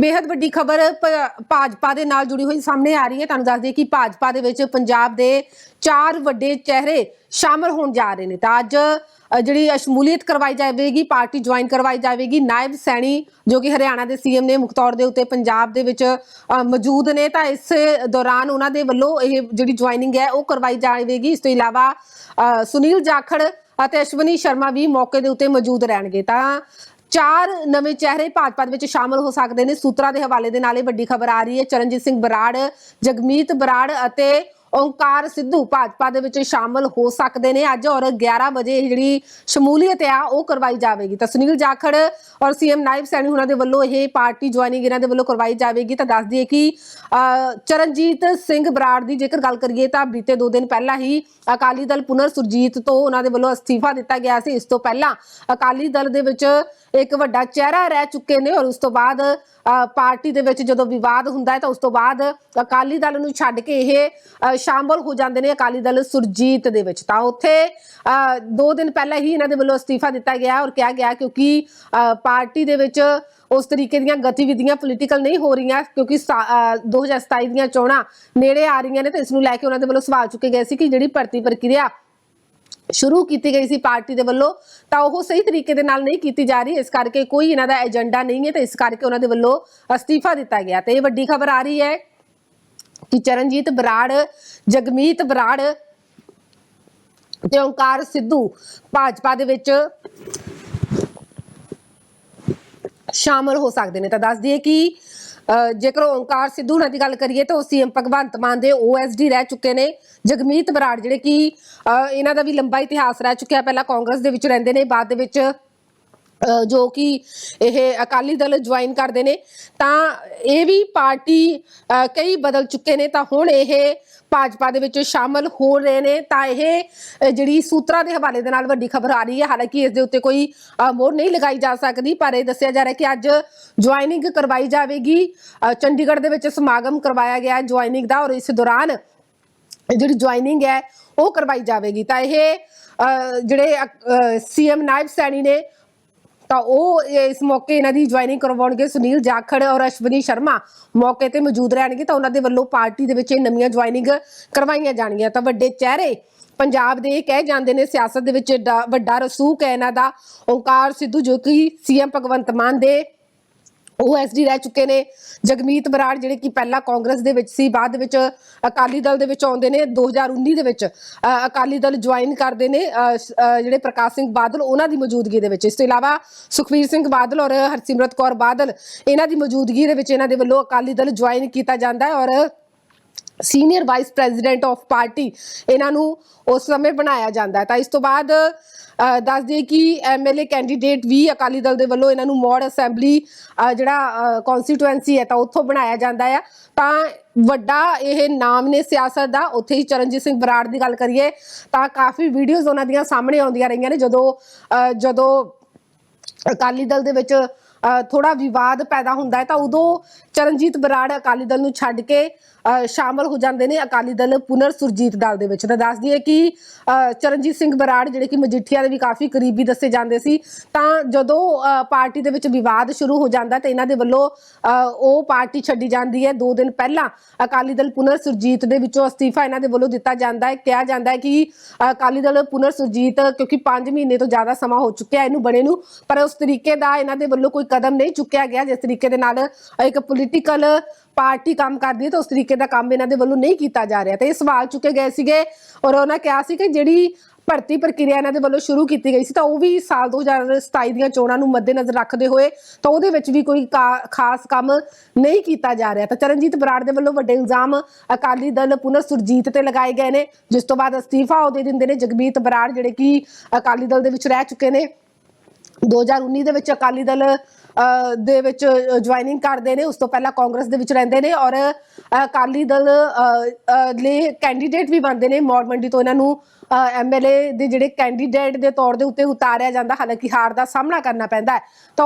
ਬੇहद ਵੱਡੀ ਖਬਰ ਭਾਜਪਾ ਦੇ ਨਾਲ ਜੁੜੀ ਹੋਈ ਸਾਹਮਣੇ ਆ ਰਹੀ ਹੈ। ਤੁਹਾਨੂੰ ਦੱਸ ਦਈਏ ਕਿ ਭਾਜਪਾ ਦੇ ਵਿੱਚ ਪੰਜਾਬ ਦੇ ਚਾਰ ਵੱਡੇ ਚਿਹਰੇ ਸ਼ਾਮਲ ਹੋਣ ਜਾ ਰਹੇ ਨੇ। ਤਾਂ ਅੱਜ ਜਿਹੜੀ ਸ਼ਮੂਲੀਅਤ ਕਰਵਾਈ ਜਾਵੇਗੀ ਪਾਰਟੀ ਜੁਆਇਨ ਕਰਵਾਈ ਜਾਵੇਗੀ ਨਾਇਬ ਸੈਣੀ ਜੋ ਕਿ ਹਰਿਆਣਾ ਦੇ ਸੀਐਮ ਨੇ ਮੁੱਖ ਤੌਰ ਦੇ ਉੱਤੇ ਪੰਜਾਬ ਦੇ ਵਿੱਚ ਮੌਜੂਦ ਨੇ ਤਾਂ ਇਸ ਦੌਰਾਨ ਉਹਨਾਂ ਦੇ ਵੱਲੋਂ ਇਹ ਜਿਹੜੀ ਜੁਆਇਨਿੰਗ ਹੈ ਉਹ ਕਰਵਾਈ ਜਾਵੇਗੀ। ਇਸ ਤੋਂ ਇਲਾਵਾ ਅ, ਸੁਨੀਲ ਜਾਖੜ ਅਤੇ ਅਸ਼ਵਨੀ ਸ਼ਰਮਾ ਵੀ ਮੌਕੇ ਦੇ ਉੱਤੇ ਮੌਜੂਦ ਰਹਿਣਗੇ। ਤਾਂ ਚਾਰ ਨਵੇਂ ਚਿਹਰੇ ਭਾਜਪਾ ਦੇ ਵਿੱਚ ਸ਼ਾਮਲ ਹੋ ਸਕਦੇ ਨੇ। ਸੂਤਰਾਂ ਦੇ ਹਵਾਲੇ ਦੇ ਨਾਲ ਇਹ ਵੱਡੀ ਖਬਰ ਆ ਰਹੀ ਹੈ। ਚਰਨਜੀਤ ਸਿੰਘ ਬਰਾੜ, ਜਗਮੀਤ ਬਰਾੜ ਅਤੇ ਓਂਕਾਰ ਸਿੱਧੂ ਭਾਜਪਾ ਦੇ ਵਿੱਚ ਸ਼ਾਮਲ ਹੋ ਸਕਦੇ ਨੇ। ਅੱਜ ਔਰ 11 ਵਜੇ ਇਹ ਜਿਹੜੀ ਸ਼ਮੂਲੀਅਤ ਆ, ਉਹ ਕਰਵਾਈ ਜਾਵੇਗੀ। ਤਾਂ ਸੁਨੀਲ ਜਾਖੜ ਔਰ ਸੀਐਮ ਨਾਇਬ ਸੈਣੀ ਉਹਨਾਂ ਦੇ ਵੱਲੋਂ ਇਹ ਪਾਰਟੀ ਜੁਆਇਨਿੰਗ ਇਹਨਾਂ ਦੇ ਵੱਲੋਂ ਕਰਵਾਈ ਜਾਵੇਗੀ। ਤਾਂ ਦੱਸ ਦਈਏ ਕਿ ਚਰਨਜੀਤ ਸਿੰਘ ਬਰਾੜ ਦੀ ਜੇਕਰ ਗੱਲ ਕਰੀਏ ਤਾਂ ਬੀਤੇ 2 ਦਿਨ ਪਹਿਲਾਂ ਹੀ ਅਕਾਲੀ ਦਲ ਪੁਨਰ ਸੁਰਜੀਤ ਤੋਂ ਉਹਨਾਂ ਦੇ ਵੱਲੋਂ ਅਸਤੀਫਾ ਦਿੱਤਾ ਗਿਆ ਸੀ। ਇਸ ਤੋਂ ਪਹਿਲਾਂ ਅਕਾਲੀ ਦਲ ਦੇ ਵਿੱਚ ਇੱਕ ਵੱਡਾ ਚਿਹਰਾ ਰਹਿ ਚੁੱਕੇ ਨੇ ਔਰ ਉਸ ਤੋਂ ਬਾਅਦ ਪਾਰਟੀ ਦੇ ਵਿੱਚ ਜਦੋਂ ਵਿਵਾਦ ਹੁੰਦਾ ਹੈ ਤਾਂ ਉਸ ਤੋਂ ਬਾਅਦ ਅਕਾਲੀ ਦਲ ਨੂੰ ਛੱਡ ਕੇ ਇਹ ਸ਼ਾਮਲ ਹੋ ਜਾਂਦੇ ਨੇ ਅਕਾਲੀ ਦਲ ਸੁਰਜੀਤ ਦੇ ਵਿੱਚ। ਤਾਂ ਉੱਥੇ 2 ਦਿਨ ਪਹਿਲਾਂ ਹੀ ਇਹਨਾਂ ਦੇ ਵੱਲੋਂ ਅਸਤੀਫਾ ਦਿੱਤਾ ਗਿਆ ਔਰ ਕਿਹਾ ਗਿਆ ਕਿਉਂਕਿ ਪਾਰਟੀ ਦੇ ਵਿੱਚ ਉਸ ਤਰੀਕੇ ਦੀਆਂ ਗਤੀਵਿਧੀਆਂ ਪੋਲੀਟੀਕਲ ਨਹੀਂ ਹੋ ਰਹੀਆਂ ਕਿਉਂਕਿ ਸਾ- ਅ, 2027 ਦੀਆਂ ਚੋਣਾਂ ਨੇੜੇ ਆ ਰਹੀਆਂ ਨੇ ਤੇ ਇਸ ਨੂੰ ਲੈ ਕੇ ਉਹਨਾਂ ਦੇ ਵੱਲੋਂ ਸਵਾਲ ਚੁੱਕੇ ਗਏ ਸੀ ਕਿ ਜਿਹੜੀ ਭਰਤੀ ਪ੍ਰਕਿਰਿਆ ਸ਼ੁਰੂ ਕੀਤੀ ਗਈ ਸੀ ਪਾਰਟੀ ਦੇ ਵੱਲੋਂ ਤਾਂ ਉਹ ਸਹੀ ਤਰੀਕੇ ਦੇ ਨਾਲ ਨਹੀਂ ਕੀਤੀ ਜਾ ਰਹੀ। ਇਸ ਕਰਕੇ ਕੋਈ ਇਹਨਾਂ ਦਾ ਏਜੰਡਾ ਨਹੀਂ ਹੈ ਤੇ ਇਸ ਕਰਕੇ ਉਹਨਾਂ ਦੇ ਵੱਲੋਂ ਅਸਤੀਫਾ ਦਿੱਤਾ ਗਿਆ। ਤੇ ਇਹ ਵੱਡੀ ਖਬਰ ਆ ਰਹੀ ਹੈ ਕਿ ਚਰਨਜੀਤ ਬਰਾੜ ਜਗਮੀਤ ਬਰਾੜ ਤੇ ਓਂਕਾਰ ਸਿੱਧੂ ਭਾਜਪਾ ਦੇ ਵਿੱਚ ਸ਼ਾਮਲ ਹੋ ਸਕਦੇ ਨੇ। ਤਾਂ ਦੱਸ ਦਈਏ ਕਿ ਅ, ਜੇਕਰ ਓਂਕਾਰ ਸਿੱਧੂ ਨਾਲ ਦੀ ਗੱਲ ਕਰੀਏ ਤਾਂ ਉਹ ਸੀਐਮ ਭਗਵੰਤ ਮਾਨ ਦੇ ਓਐਸਡੀ ਰਹਿ ਚੁੱਕੇ ਨੇ। ਜਗਮੀਤ ਬਰਾੜ ਜਿਹੜੇ ਕਿ ਅ, ਇਹਨਾਂ ਦਾ ਵੀ ਲੰਬਾ ਇਤਿਹਾਸ ਰਹਿ ਚੁੱਕਿਆ। ਪਹਿਲਾਂ ਕਾਂਗਰਸ ਦੇ ਵਿੱਚ ਰਹਿੰਦੇ ਨੇ ਬਾਅਦ ਦੇ ਵਿੱਚ ਜੋ ਕਿ ਇਹ ਅਕਾਲੀ ਦਲ ਜੁਆਇਨ ਕਰਦੇ ਨੇ ਤਾਂ ਇਹ ਵੀ ਪਾਰਟੀ ਕਈ ਬਦਲ ਚੁੱਕੇ ਨੇ ਤਾਂ ਹੁਣ ਇਹ ਭਾਜਪਾ ਦੇ ਵਿੱਚ ਸ਼ਾਮਲ ਹੋ ਰਹੇ ਨੇ ਤਾਂ ਇਹ ਜਿਹੜੀ ਸੂਤਰਾਂ ਦੇ ਹਵਾਲੇ ਦੇ ਨਾਲ ਵੱਡੀ ਖਬਰ ਆ ਰਹੀ ਹੈ। ਹਾਲਾਂਕਿ ਇਸ ਦੇ ਉੱਤੇ ਕੋਈ ਅ, ਮੋਹਰ ਨਹੀਂ ਲਗਾਈ ਜਾ ਸਕਦੀ ਪਰ ਇਹ ਦੱਸਿਆ ਜਾ ਰਿਹਾ ਕਿ ਅੱਜ ਜੁਆਇਨਿੰਗ ਕਰਵਾਈ ਜਾਵੇਗੀ। ਚੰਡੀਗੜ੍ਹ ਦੇ ਵਿੱਚ ਸਮਾਗਮ ਕਰਵਾਇਆ ਗਿਆ ਜੁਆਇਨਿੰਗ ਦਾ ਔਰ ਇਸ ਦੌਰਾਨ ਜਿਹੜੀ ਜੁਆਇਨਿੰਗ ਹੈ ਉਹ ਕਰਵਾਈ ਜਾਵੇਗੀ। ਤਾਂ ਇਹ ਅ, ਜਿਹੜੇ ਸੀਐਮ ਨਾਇਬ ਸੈਣੀ ਨੇ ਤਾਂ ਉਹ ਇਸ ਮੌਕੇ ਇਹਨਾਂ ਦੀ ਜੁਆਇਨਿੰਗ ਕਰਵਾਉਣਗੇ ਸੁਨੀਲ ਜਾਖੜ ਔਰ ਅਸ਼ਵਨੀ ਸ਼ਰਮਾ। ਮੌਕੇ ਤੇ ਮੌਜੂਦ ਰਹਿਣਗੇ ਤਾਂ ਉਹਨਾਂ ਦੇ ਵੱਲੋਂ ਪਾਰਟੀ ਦੇ ਵਿੱਚ ਇਹ ਨਵੀਆਂ ਜੁਆਇਨਿੰਗ ਕਰਵਾਈਆਂ ਜਾਣਗੀਆਂ। ਤਾਂ ਵੱਡੇ ਚਿਹਰੇ ਪੰਜਾਬ ਦੇ ਕਹਿ ਜਾਂਦੇ ਨੇ, ਸਿਆਸਤ ਦੇ ਵਿੱਚ ਵੱਡਾ ਰਸੂਖ ਹੈ ਇਹਨਾਂ ਦਾ। ਓਂਕਾਰ ਸਿੱਧੂ ਜੋ ਕਿ ਸੀਐਮ ਭਗਵੰਤ ਮਾਨ ਦੇ ਉਹ ਓਐਸਡੀ ਰਹਿ ਚੁੱਕੇ ਨੇ। ਜਗਮੀਤ ਬਰਾੜ ਜਿਹੜੇ ਕਿ ਪਹਿਲਾਂ ਕਾਂਗਰਸ ਦੇ ਵਿੱਚ ਸੀ, ਬਾਅਦ ਵਿੱਚ ਅਕਾਲੀ ਦਲ ਦੇ ਵਿੱਚ ਆਉਂਦੇ ਨੇ 2019 ਦੇ ਵਿੱਚ ਅਕਾਲੀ ਦਲ ਜੁਆਇਨ ਕਰਦੇ ਨੇ ਜਿਹੜੇ ਪ੍ਰਕਾਸ਼ ਸਿੰਘ ਬਾਦਲ, ਉਹਨਾਂ ਦੀ ਮੌਜੂਦਗੀ ਦੇ ਵਿੱਚ। ਇਸ ਤੋਂ ਇਲਾਵਾ ਸੁਖਵੀਰ ਸਿੰਘ ਬਾਦਲ ਔਰ ਹਰਸਿਮਰਤ ਕੌਰ ਬਾਦਲ, ਇਹਨਾਂ ਦੀ ਮੌਜੂਦਗੀ ਦੇ ਵਿੱਚ ਇਹਨਾਂ ਦੇ ਵੱਲੋਂ ਅਕਾਲੀ ਦਲ ਜੁਆਇਨ ਕੀਤਾ ਜਾਂਦਾ ਹੈ ਔਰ senior vice president of party ਇਹਨਾਂ ਨੂੰ ਉਸ ਸਮੇਂ ਬਣਾਇਆ ਜਾਂਦਾ ਹੈ। ਤਾਂ ਇਸ ਤੋਂ ਬਾਅਦ ਅ, ਦੱਸ ਦਈਏ ਕਿ ਐਮਐਲਏ ਕੈਂਡੀਡੇਟ ਵੀ ਅਕਾਲੀ ਦਲ ਦੇ ਵੱਲੋਂ ਇਹਨਾਂ ਨੂੰ ਮੋੜ ਅਸੈਂਬਲੀ ਜਿਹੜਾ ਕਨਸਟੀਟੂਐਂਸੀ ਹੈ ਤਾਂ ਉੱਥੋਂ ਬਣਾਇਆ ਜਾਂਦਾ ਹੈ। ਤਾਂ ਵੱਡਾ ਇਹ ਨਾਮ ਨੇ ਸਿਆਸਤ ਦਾ ਉੱਥੇ ਹੀ ਚਰਨਜੀਤ ਸਿੰਘ ਬਰਾੜ ਦੀ ਗੱਲ ਕਰੀਏ ਤਾਂ ਕਾਫੀ ਵੀਡੀਓਜ਼ ਉਹਨਾਂ ਦੀਆਂ ਸਾਹਮਣੇ ਆਉਂਦੀਆਂ ਰਹੀਆਂ ਨੇ। ਜਦੋਂ ਜਦੋਂ ਅਕਾਲੀ ਦਲ ਦੇ ਵਿੱਚ ਥੋੜਾ ਵਿਵਾਦ ਪੈਦਾ ਹੁੰਦਾ ਹੈ ਤਾਂ ਉਦੋਂ ਚਰਨਜੀਤ ਬਰਾੜ ਅਕਾਲੀ ਦਲ ਨੂੰ ਛੱਡ ਕੇ ਅ, ਸ਼ਾਮਲ ਹੋ ਜਾਂਦੇ ਨੇ ਅਕਾਲੀ ਦਲ ਪੁਨਰ ਸੁਰਜੀਤ ਦਲ ਦੇ ਵਿੱਚ। ਤਾਂ ਦੱਸਦੀ ਹੈ ਕਿ ਚਰਨਜੀਤ ਸਿੰਘ ਬਰਾੜ ਜਿਹੜੇ ਕਿ ਮਜੀਠੀਆ ਦੇ ਵੀ ਕਾਫੀ ਕਰੀਬੀ ਦੱਸੇ ਜਾਂਦੇ ਸੀ ਤਾਂ ਜਦੋਂ ਪਾਰਟੀ ਦੇ ਵਿੱਚ ਵਿਵਾਦ ਸ਼ੁਰੂ ਹੋ ਜਾਂਦਾ ਤਾਂ ਇਹਨਾਂ ਦੇ ਵੱਲੋਂ ਉਹ ਪਾਰਟੀ ਛੱਡੀ ਜਾਂਦੀ ਹੈ। 2 ਦਿਨ ਪਹਿਲਾਂ ਅਕਾਲੀ ਦਲ ਪੁਨਰ ਸੁਰਜੀਤ ਦੇ ਵਿੱਚੋਂ ਅਸਤੀਫਾ ਇਹਨਾਂ ਦੇ ਵੱਲੋਂ ਦਿੱਤਾ ਜਾਂਦਾ ਹੈ। ਕਿਹਾ ਜਾਂਦਾ ਹੈ ਕਿ ਅਕਾਲੀ ਦਲ ਪੁਨਰ ਸੁਰਜੀਤ ਕਿਉਂਕਿ 5 ਮਹੀਨੇ ਤੋਂ ਜ਼ਿਆਦਾ ਸਮਾਂ ਹੋ ਚੁੱਕਿਆ ਇਹਨੂੰ ਬਣੇ ਨੂੰ ਪਰ ਉਸ ਤਰੀਕੇ ਦਾ ਇਹਨਾਂ ਦੇ ਵੱਲੋਂ ਕੋਈ ਕਦਮ ਨਹੀਂ ਚੁੱਕਿਆ ਗਿਆ, ਜਿਸ ਤਰੀਕੇ ਦੇ ਨਾਲ ਇੱਕ ਪੋਲੀਟੀਕਲ ਪਾਰਟੀ ਕੰਮ ਕਰਦੀ ਹੈ, ਤਾਂ ਉਸ ਤਰੀਕੇ ਦਾ ਕੰਮ ਇਹਨਾਂ ਦੇ ਵੱਲੋਂ ਨਹੀਂ ਕੀਤਾ ਜਾ ਰਿਹਾ। ਤੇ ਇਹ ਸਵਾਲ ਚੁੱਕੇ ਗਏ ਸੀਗੇ ਔਰ ਉਹਨਾਂ ਕਿਹਾ ਸੀ ਕਿ ਜਿਹੜੀ ਭਰਤੀ ਪ੍ਰਕਿਰਿਆ ਇਹਨਾਂ ਦੇ ਵੱਲੋਂ ਸ਼ੁਰੂ ਕੀਤੀ ਗਈ ਸੀ, ਤਾਂ ਉਹ ਵੀ ਸਾਲ 2027 ਦੀਆਂ ਚੋਣਾਂ ਨੂੰ ਮੱਦੇਨਜ਼ਰ ਰੱਖਦੇ ਹੋਏ, ਤਾਂ ਉਹਦੇ ਵਿੱਚ ਵੀ ਕੋਈ ਕਾ- ਖਾਸ ਕੰਮ ਨਹੀਂ ਕੀਤਾ ਜਾ ਰਿਹਾ। ਤਾਂ ਚਰਨਜੀਤ ਬਰਾੜ ਦੇ ਵੱਲੋਂ ਵੱਡੇ ਇਲਜ਼ਾਮ ਅਕਾਲੀ ਦਲ ਪੁਨਰ ਸੁਰਜੀਤ ਤੇ ਲਗਾਏ ਗਏ ਨੇ, ਜਿਸ ਤੋਂ ਬਾਅਦ ਅਸਤੀਫਾ ਉਹ ਦੇ ਦਿੰਦੇ ਨੇ ਜਗਮੀਤ ਬਰਾੜ, ਜਿਹੜੇ ਕਿ ਅਕਾਲੀ ਦਲ ਦੇ ਵਿੱਚ ਰਹਿ ਚੁੱਕੇ ਨੇ। 2019 ਦੇ ਵਿੱਚ ਅਕਾਲੀ ਦਲ ਦੇ ਵਿੱਚ ਜੁਆਇਨਿੰਗ ਕਰਦੇ ਨੇ, ਉਸ ਤੋਂ ਪਹਿਲਾਂ ਕਾਂਗਰਸ ਦੇ ਵਿੱਚ ਰਹਿੰਦੇ ਨੇ ਔਰ ਅਕਾਲੀ ਦਲ ਲਈ ਕੈਂਡੀਡੇਟ ਵੀ ਬਣਦੇ ਨੇ। ਮੌੜ ਮੰਡੀ ਤੋਂ ਇਹਨਾਂ ਨੂੰ ਐਮਐਲਏ ਦੇ ਜਿਹੜੇ ਕੈਂਡੀਡੇਟ ਦੇ ਤੌਰ ਦੇ ਉੱਤੇ ਉਤਾਰਿਆ ਜਾਂਦਾ। ਹਾਲਾਂਕਿ ਹਾਰ ਦਾ ਸਾਹਮਣਾ ਕਰਨਾ ਪੈਂਦਾ ਹੈ। ਤਾਂ